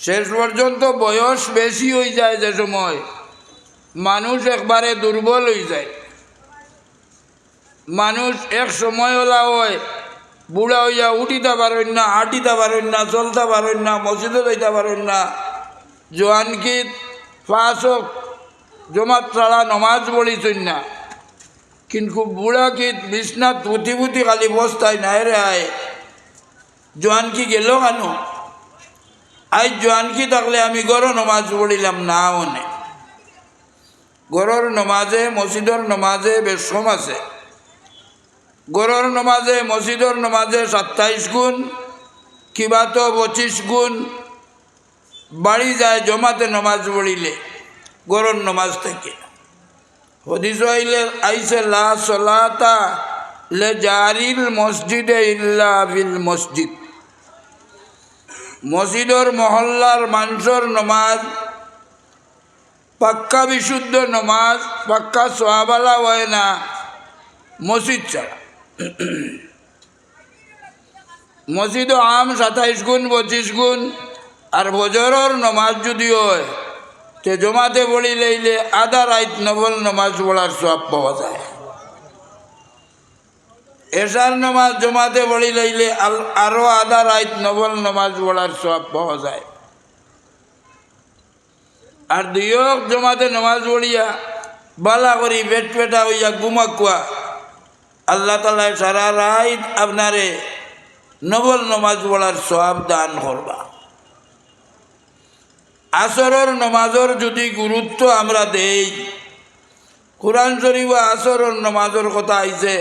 শেষ পর্যন্ত বয়স বেশি হয়ে যায় যে সময় মানুষ একবারে দুর্বল হয়ে যায়। মানুষ এক সময় ওলা হয়, বুড়া হইয়া উঠিতে পারেন না, হাঁটিতে পারেন না, চলতে পারেন না, মসজিদে যাইতে পারেন না। জোয়ানকিত ফাঁসক জমাত ছাড়া নমাজ পড়িছেন না। কিন্তু বুড়া কিত বিছনাথ পুঁতি পুঁতি খালি বস্তায় নাই রে আয়। জোয়ানকি গেল কেন? আজ জোয়ানকি থাকলে আমি গরো নমাজ পড়িলাম না অনে গরর নমাজে, মসজিদর নমাজে বেশ কম আছে। গরর নমাজে, মসজিদর নমাজে সাতাইশ গুণ, কিবা তো পঁচিশ গুণ, বাড়ি যায় জমাতে নমাজ পড়িলে গরর নমাজ থেকে। হদিস আইলে আইসে লা সলাতা লে জারিল মসজিদে ইল্লা বিল মসজিদ। মসজিদর মহল্লার মানুষের নমাজ, পাক্কা বিশুদ্ধ নমাজ, পাক্কা সোহাবালা হয় না, মসজিদ ছাড়া। মসজিদ আম সাতাইশ গুণ, পঁচিশ গুণ, আর বজরর নমাজ যদি হয়, তে জমাতে পড়ি লইলে আধা রাইত নবল নমাজ পড়ার সব পাওয়া যায়। এশার নমাজ জমাতে পড়ি লইলে আল- আরও আধা রাইত নবল নমাজ পড়ার সব পাওয়া যায়। আর দুইক জমাতে নমাজ পড়িয়া বালা করি পেট পেটা হইয়া গুমাকুয়া আল্লাহ তালা সারা রাইত আপনারে নবল নমাজ পড়ার সব দান করবা। আসরের নমাজের যদি গুরুত্ব আমরা দেই কোরআন শরীফ আসরের নমাজের কথা আইছে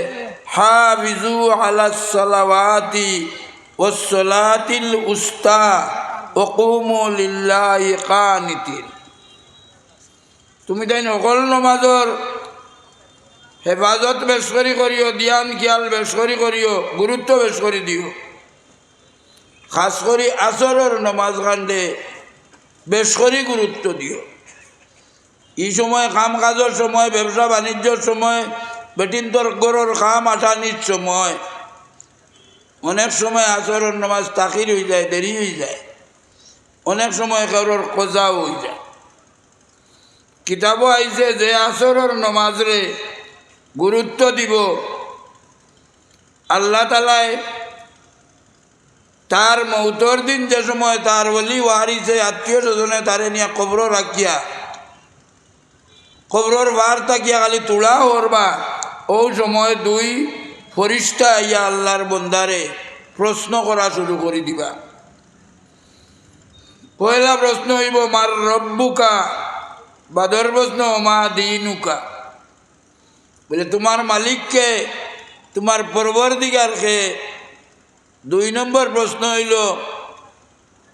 হা বিজু আলাসলাওয়াতি ওসলাতিল উস্তা ওকুমুলিল্লাহি তুমি তাই নকল নমাজর হেফাজত বেশ করি করিও, দিয়ান খিয়াল বেশ করি করিও, গুরুত্ব বেশ করে দিও। খাস করি আসরের নমাজ কাণ্ডে বেশ করে গুরুত্ব দিও। এই সময় কাম কাজের সময়, ব্যবসা বাণিজ্যর সময় বেটিন্তর গরর কাম আটানির সময়। অনেক সময় আসরের নামাজ তাকির হয়ে যায়, দেরি হয়ে যায়। অনেক সময় কারোর কোজাও হয়ে যায়। কিতাবও আইছে যে আসরের নমাজরে গুরুত্ব দিব। আল্লাহ তালায় তার মৌতর দিন যে সময় তার বলি ওয়ারিছে আত্মীয় স্বজনে তারে নিয়ে কবর রাখিয়া কবরর বার তাকিয়া খালি তুলা হরবা। ও সময় দুই ফরিস্তা ইয়া আল্লাহর বন্দারে প্রশ্ন করা শুরু করে দিবা। পয়লা প্রশ্ন হইব, মার রব্বুকা? বাদর প্রশ্ন, মা দিনুকা? বলে, তোমার মালিককে, তোমার পরবর দিগারকে দুই নম্বর প্রশ্ন হইল,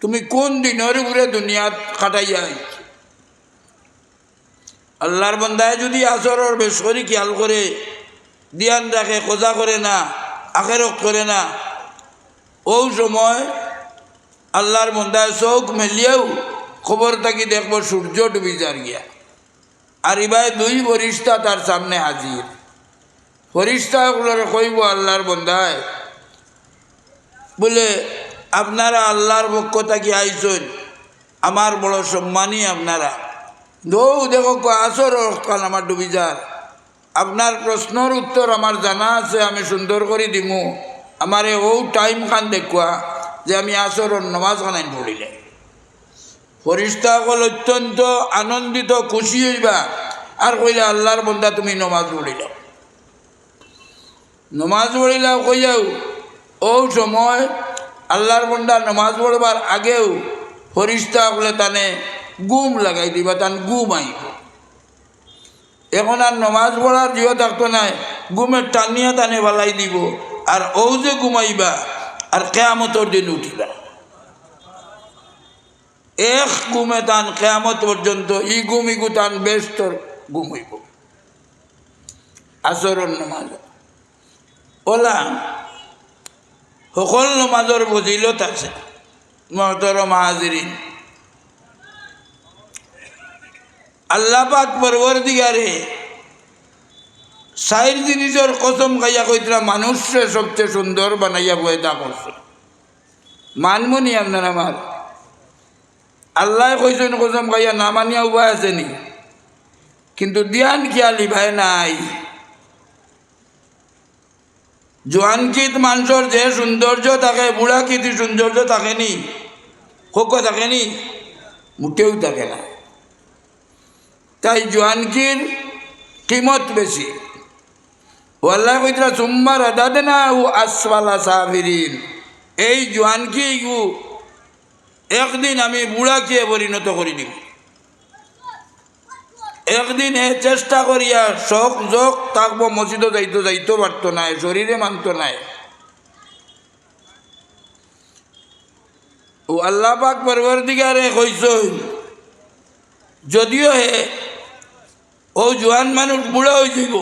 তুমি কোন দিনের উপরে দুনিয়াত কাটাইয়া আল্লাহর বন্দায় যদি আসরের বেশ খেয়াল করে দিয়ান রাখে কোজা করে না আখেরক করে না, ও সময় আল্লাহর বন্দায় চোখ মেলিয়েও খবর থাকি দেখব সূর্য ডুবি যার গিয়া। আর ইবাই দুই ফরিস্তা তার সামনে হাজির। ফরিস্তাগুলোর কইব আল্লাহর বন্দায়, বলে, আপনারা আল্লাহর পক্ষ থাকি আইসন, আমার বড় সম্মানই আপনারা। দৌ দেখো আসর, কাল আমার ডুবি যার আপনার প্রশ্নর উত্তর আমার জানা আছে, আমি সুন্দর করে দিমু। আমার ও টাইম খান দেখুয়া যে আমি আসরের নমাজ খানাই পড়িলে ফরিস্তাসকল অত্যন্ত আনন্দিত, খুশি হইবা আর কইলে আল্লাহর বন্দা, তুমি নমাজ পড়িল নমাজ পড়িলা কইয়াও ও সময় আল্লাহর বন্দা, নমাজ পড়বার আগেও ফরিস্তা বলে তানে গুম লাগাই দিবা, তান গুম আইব এখন আর নমাজ পড়ার জিও থাকতো নাই, গুমের টানিয়া টানে বালাই দিব। আর ও যে ঘুমাইবা আর কেয়ামতর দিন উঠিবা। এক গুমে তান কেয়ামত পর্যন্ত ই গুম ইগু তান বেস্তর গুম হইব আসরণ নমাজ। ওলা, সকল নমাজৰ ফজিলত আছে। মহতৰ মাহাজিৰিন আল্লাহ পাক পরবর দিগারে চাইর জিনিসের কসম খাইয়া কইতরা মানুষে সবচেয়ে সুন্দর বানাইয়া পয়দা করছে মানমনি আপনার আমার আল্লাহ কইছেন কসম খাইয়া না মানিয়া উপায় আছে নি? কিন্তু দিয়ান খেয়ালি ভাই নাই। জোয়ানকিত মানুষের যে সৌন্দর্য থাকে বুড়া কিতি সৌন্দর্য থাকেনি খোক থাকেনি মুটেও থাকে না। তাই জোয়ানকির কিমত বেশি। ও আল্লাহ কইতরা সুম্মা রাদাদ না ও আসফালা সাবিরিন এই জোয়ানকি ও একদিন আমি বুড়াকে পরিণত করে দিব একদিন এ চেষ্টা করিয়া শখ যোগ থাকব মসজিদও যাইতো যাইতে পারতো নাই শরীরে মানতো নাই ও আল্লাহ পাক পরবর দিগারে কইস যদিও হে ও জোয়ান মানুষ বুড়া হয়ে যাব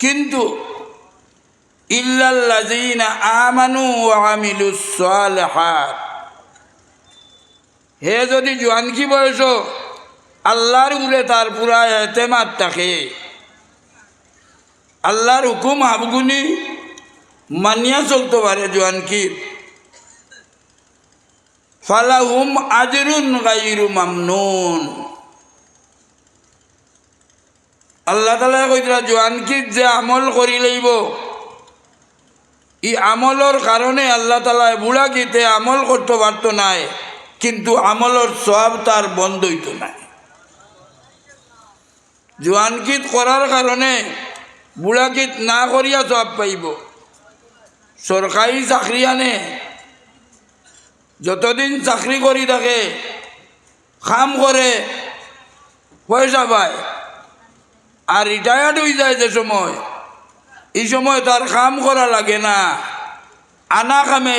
কিন্তু আমানু ওয়া আমিলুস হে যদি জোয়ানকি বয়স, আল্লাহর উপরে তার পুরা এতেমাত থাকে। আল্লাহর হুকুম হাবগুনি মানিয়া চলতে পারে জোয়ানকির ফালাহুম আজরুন গাইরু মামনুন। আল্লাহ তালা কইতরা জোয়ানকির যে আমল করি লইব, ই আমলর কারণে আল্লাহ তালা বুড়া গীতে আমল করতে পারতো নাই, কিন্তু আমলর সব তার বন্ধ হইত নাই। জোয়ানকিত করার কারণে বুড়াকিত না করিয়া সব পাইব। সরকারি চাকরি আনে, যতদিন চাকরি করি থাকে কাম করে পয়সা পায়। আর রিটায়ার্ড হয়ে যায় যে সময়। এই সময় তার কাম করা লাগে না। আনা কামে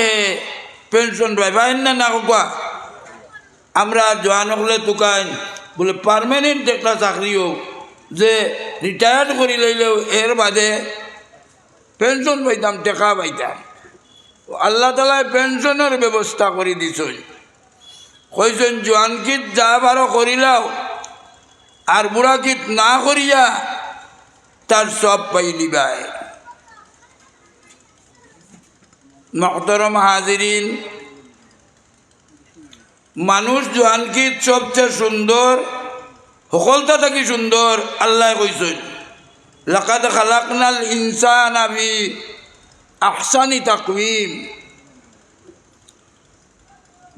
পেনশন পায়। পাই না না কোকা আমরা জোয়ান হলে তুকাইন বলে পারমানেন্ট একটা চাকরি হোক, যে রিটায়ার্ড করে লইলেও এর বাদে পেনশন পাইতাম, টেকা পাইতাম। আল্লাহ তালায় পেনশনের ব্যবস্থা করে দিছই কইছেন জোয়ানকিত যা বারো করিলাও আর বুড়াকিত না করিয়া তার সব পাই নিবায়। মহতরম হাজিরিন, মানুষ জোয়ানকিত সবচেয়ে সুন্দর সকলটা থাকি সুন্দর, আল্লাহ কইছেন, লাকাদ খালাকনাল ইনসান আবি আহসানি তাকবিম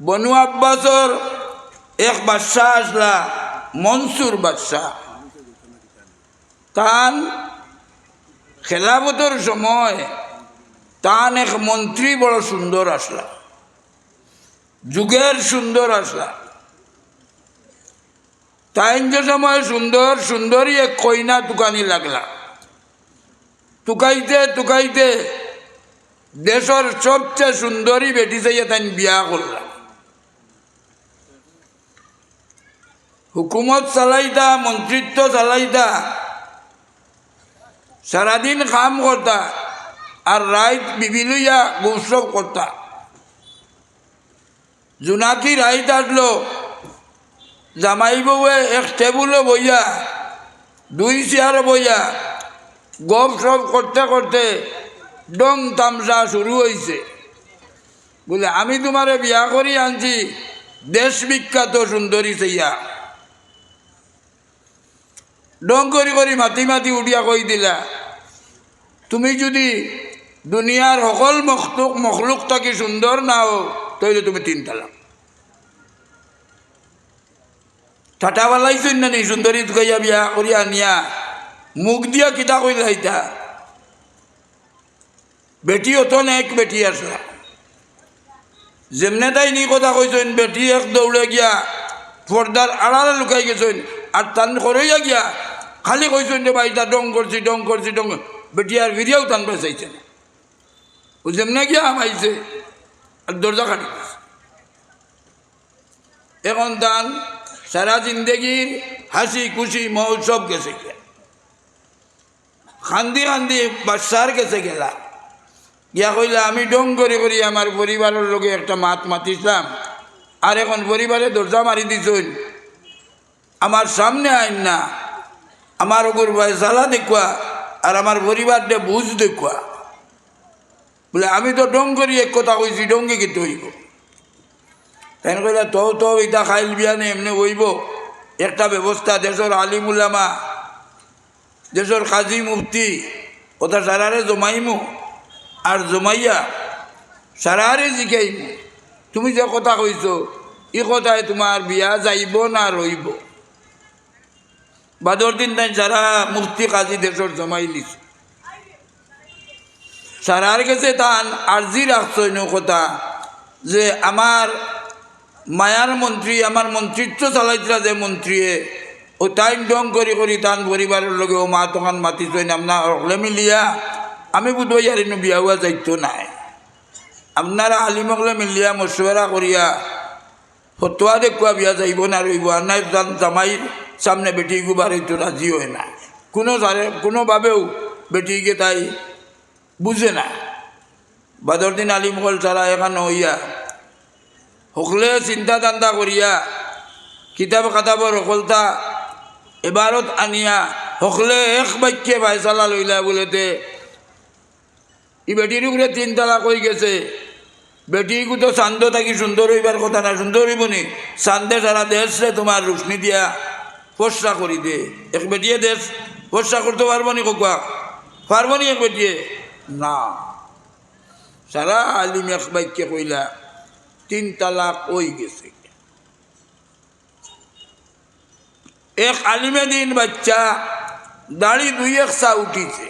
বনু আব্বাসর এক বাদশাহ আসলা মনসুর বাদশাহ। তান খেলাফতর সময় তান এক মন্ত্রী বড় সুন্দর আসলা। যুগের সুন্দর আসলা। তাইন যে সময় সুন্দর, সুন্দরী এক কইনা তুকানি লাগলা। তুকাইতে তুকাইতে দেশের সবচেয়ে সুন্দরী বেটি চাইয়া তাই বিয়া করলাম হুকুমত চালাইতা মন্ত্রিত্ব চালাইতা সারাদিন কাম করতা আর রাইত বিবিলইয়া গৌসব করতা জোনাকি রাইত আসলো জামাই বউয়ে এক টেবুলে বইয়া, দুই চেয়ারে বইয়া, গপ সপ করতে করতে ডং তামসা শুরু হয়েছে বলে, আমি তোমারে বিয়া করি আনছি, দেশ বিখ্যাত সুন্দরী চাইয়া ডং করি করি মাতি মাতি উঠিয়া কই দিলা। তুমি যদি দুনিয়ার সকল মখলুক মখলুক থাকি সুন্দর না নাও, তইলে তুমি তিন ঠাটা বালাইছুন না নি সুন্দরী গাইয়া বিয়া করিয়া নিয়া মুখ দিয়া কিতা কইলা ইতা। বেটি অত এক বেটি আসলা যেমনে তাই নি কথা কইছেন বেটি এক দৌড়ে গিয়া পর্দার আড়ালে লুকাই গেছেন আর তান করাইয়া গিয়া। খালি কইছেন যে ভাই তা ডং করছি ডং করছি, ডং বেটি, আর ভিডিও টান বেসাইছে না। ও যেমনে গিয়া আমাইছে আর দরজা কাটি এখন তান সারা জিন্দগির হাসি, খুশি মহোৎসব গেছে গিয়া। খান্দি খান্দি বাচ্চার গেছে গেলা। গিয়া কইলা, আমি ডং করে, করি আমার পরিবারের লোকে একটা মাত মাতিছিলাম, আর এখন পরিবারে দরজা মারি দিছুন। আমার সামনে আইন না। আমার ওগুর জ্বালা দেখুয়া, আর আমার পরিবারটা বুঝ দেখুয়া। বলে, আমি তো ডং করি এক কথা কইছি, ডঙ্গে কিন্তু হইব। কেন কইলা তো তো ইটা খাইল বিয়ানে এমনি হইব। একটা ব্যবস্থা, দেশের আলিমুলামা দেশের কাজী মুফতি, ওটা সারারে জমাইমু, আর জমাইয়া সারারে জিকাইমু তুমি যে কথা কইছ ই কথায় তোমার বিয়া যাইব না রইব। বাদর দিন তাই সারা মুফতি কাজী দেশের জমাই লিছ। সারার কাছে তান আর্জি রাখছ কথা যে আমার মায়ার মন্ত্রী, আমার মন্ত্রিত্ব চালাইতরা যে মন্ত্রীয়ে ও টাইম ডং করি করি তান পরিবারের লগে ও মা তখন মাতি চই আপনার অকলে মিলিয়া, আমি বুধবাই আর ইনো বিয়া হওয়া যাইতো নাই। আপনারা আলিমকলে মিলিয়া মশওয়ারা করিয়া ফতোয়া দেখুয়া বিয়া যাইব না রইব আর নাই তান জামাইর সামনে বেটি গুবার হইতো রাজি হয় না। কোনো কোনোভাবেও বেটিকে তাই বুঝে না। বাদর দিন আলিমকল ছাড়া এখানে হইয়া সকলে চিন্তা দান্দা করিয়া কিতাব কাতাবর সকলতা এবারত আনিয়া সকলে এক বাক্যে ফাইসালা লইলা বলেতে ই বেটির উপরে তিন তালা কই গেছে। বেটিকু তো চান্দ থাকি সুন্দর হইবার কথা না সুন্দর হইব নি চান্দে সারা দেশে তোমার রোশনি দিয়া ফসা করি দে। এক বেটিয়ে দেশ ফসা করতে পারব নি কোকা পারব নি এক বেটিয়ে? না। সারা আলিম এক বাক্যে কইলা, তিন তালাক ওই গেছে। এক আলিমে দিন বাচ্চা, দাড়ি দুই একসা উঠিছে।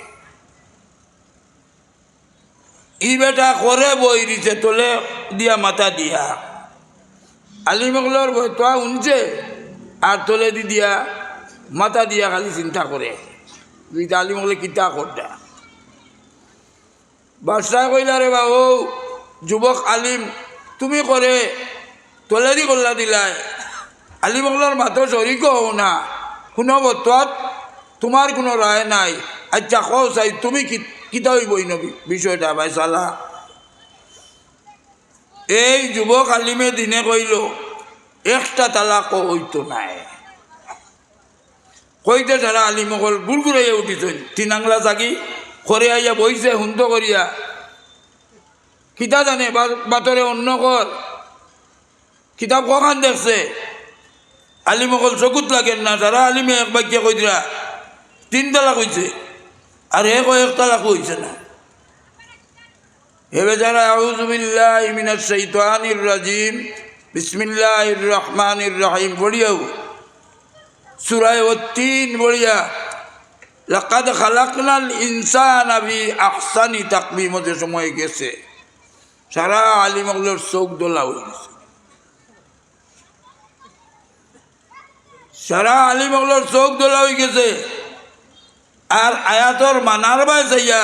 ই বেটা করে বই দিছে, তোলে দিয়া মাথা দিয়া। আলিমগলোর বই তো উনছে? আর তোলে দি দিয়া, মাথা দিয়া খালি চিন্তা করে দুইটা আলিমগলে কিতা করতা বাদশাহ কইলা রে বাবু যুবক আলিম, তুমি করে তোলে দি করলা দিলাই আলিমগলার মাতো শরিক হও না। শুনো বতোয়াত তোমার কোনো রায় নাই। আচ্ছা কও চাই, তুমি কি, কিতা হইবই নবী বিষয়টা, ভাই চালা? এই যুবক আলিমে দিনে কইল একটা তালাক হইতো নাই। কইতে সারা আলিমকল গুড়গুড়াইয়া তিন আংলা জাগি করে আইয়া বইছে, হুন্ত করিয়া, কিতা জানে বাতরে অন্য কর কিতাব কখান দেখছে? আলিমকল চকুত লাগেন না যারা আলিমে এক বাক্য কই দিলা, তিন তালাক হইছে আর কয় এক তালাক হইছে না। হে বেচারা আউজুবিল্লাহ মিনাশ শাইতানির রাজিম বিসমিল্লাহির রহমানির রহিম পড়িয়াও। সূরায়ে তিন পড়িয়া, লাকাদ খালাকনাল ইনসান আবি আফসানি তাকবি তাকবিমতে সময় গেছে। সারা আলিমগুলোর চোখ দোলা হয়ে গেছে। সারা আলিমগুলোর চোখ দোলা হয়ে গেছে। আর আয়াতর মানার বাই চাইয়া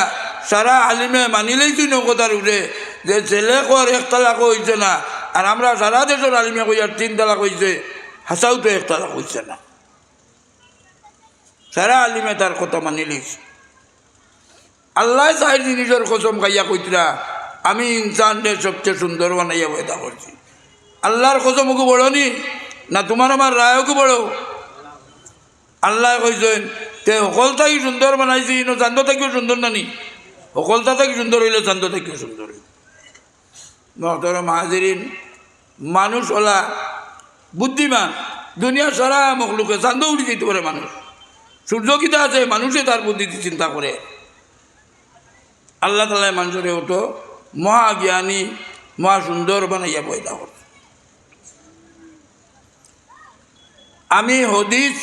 সারা আলিমে মানিলেই তুই নৌকতার উঠে। যে ছেলে কর এক তালাক হয়েছে না আর আমরা সারা দেশের আলিমে কই আর তিন তালাক হয়েছে হাসাও তো এক হয়েছে না। সারা আলিমে তার কথা মানিলিস আল্লাহ চাই জিনিসের কসম খাইয়া কইতরা, আমি ইনসানদের সবচেয়ে সুন্দর বানাইয়া পয়দা করছি। আল্লাহর কসমকে বড়নি না তোমার আমার রায়কে বড়? আল্লাহ কইছেন, তে সকল থাকি সুন্দর বানাইছি, ইনো চান্দ থাকিও সুন্দর নানি। সকলতা থাকি সুন্দর হইলে চান্দ থাকিও সুন্দর হইল মহতর মাহাজিরিন মানুষ ওলা বুদ্ধিমান দুনিয়া সারা মখলুকে চান্দ উঠে যেতে পারে মানুষ। সূর্য কিতা আছে, মানুষে তার বুদ্ধিতে চিন্তা করে। আল্লাহ তালায় মানুষের ওটো মহাজ্ঞানী মহা সুন্দর বানাইয়া পয়দা করছে আমি হদিস,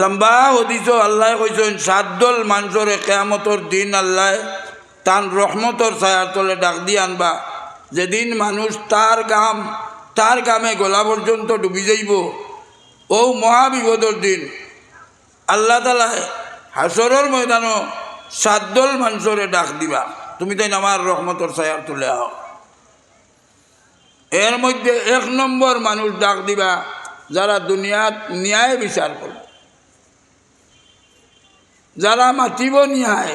লম্বা হদিস আল্লাহ কইছেন, সাতদল মানুষের কেয়ামতর দিন আল্লাহ তান রহমতর ছায়ার তলে ডাক দিয়ে আনবা। যেদিন মানুষ তার গাম, তার গামে গলা পর্যন্ত ডুবি যাইব। ও মহাবিপদর দিন, আল্লাহ তালায় হাসরের ময়দানও সাতদল মানুষরে ডাক দিবা। তুমি তাই আমার রহমতর ছায়ার তুলে আও। এর মধ্যে এক নম্বর মানুষ ডাক দিবা, যারা দুনিয়াত ন্যায় বিচার করবে যারা মাতিব ন্যায়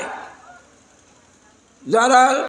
যারা